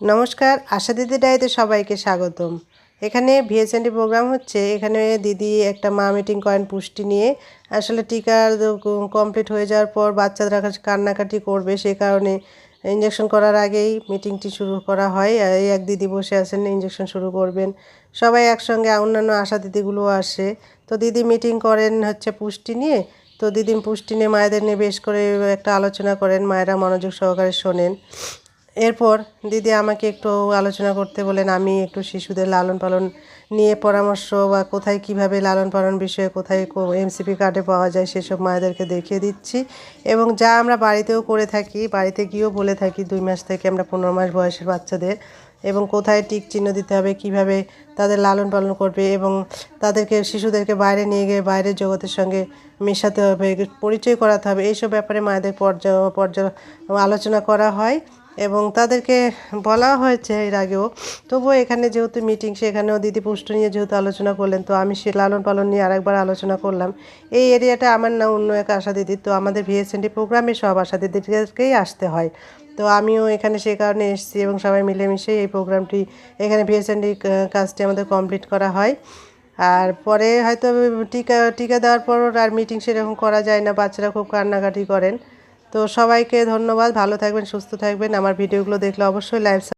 নমস্কার, আশা দিদি ডায়েতে সবাইকে স্বাগতম। এখানে ভিএসএনডি প্রোগ্রাম হচ্ছে। এখানে দিদি একটা মা মিটিং করেন পুষ্টি নিয়ে। আসলে টিকা কমপ্লিট হয়ে যাওয়ার পর বাচ্চারা কাছে কান্নাকাটি করবে। সে কারণে ইঞ্জেকশন করার আগেই মিটিংটি শুরু করা হয়। এই এক দিদি বসে আছেন ইঞ্জেকশন শুরু করবেন। সবাই একসঙ্গে, অন্যান্য আশা দিদিগুলোও আসে। তো দিদি মিটিং করেন হচ্ছে পুষ্টি নিয়ে। তো দিদি পুষ্টি নিয়ে মায়েদের নিয়ে বেশ করে একটা আলোচনা করেন। মায়েরা মনোযোগ সহকারে শোনেন। এরপর দিদি আমাকে একটু আলোচনা করতে বলেন, আমি একটু শিশুদের লালন পালন নিয়ে পরামর্শ বা কোথায় কীভাবে লালন পালন বিষয়ে কোথায় এমসিপি কার্ডে পাওয়া যায় সেসব মায়েদেরকে দেখিয়ে দিচ্ছি। এবং যা আমরা বাড়িতেও করে থাকি, বাড়িতে গিয়েও বলে থাকি, দুই মাস থেকে আমরা পনেরো মাস বয়সের বাচ্চাদের এবং কোথায় টিক চিহ্ন দিতে হবে, কীভাবে তাদের লালন পালন করবে এবং তাদেরকে, শিশুদেরকে বাইরে নিয়ে গিয়ে বাইরের জগতের সঙ্গে মেশাতে হবে, পরিচয় করাতে হবে, এইসব ব্যাপারে মায়েদের পর্যায় পর্যায় আলোচনা করা হয়। এবং তাদেরকে বলা হয়েছে এর আগেও, তবুও এখানে যেহেতু মিটিং সেখানেও দিদি পুষ্ট নিয়ে যেহেতু আলোচনা করলেন, তো আমি সে লালন পালন নিয়ে আরেকবার আলোচনা করলাম। এই এরিয়াটা আমার না অন্য এক আশা দিদির, তো আমাদের ভিএসএনডি প্রোগ্রামে সব আশা দিদিদেরকেই আসতে হয়। তো আমিও এখানে সে কারণে এসেছি এবং সবাই মিলেমিশে এই প্রোগ্রামটি এখানে ভিএসএনডি কাজটি আমাদের কমপ্লিট করা হয়। আর পরে হয়তো টিকা টিকা দেওয়ার পর আর মিটিং সেরকম করা যায় না, বাচ্চারা খুব কান্নাকাটি করেন। তো সবাইকে ধন্যবাদ ভালো থাকবেন সুস্থ থাকবেন। আমার ভিডিওগুলো দেখলে অবশ্যই লাইভ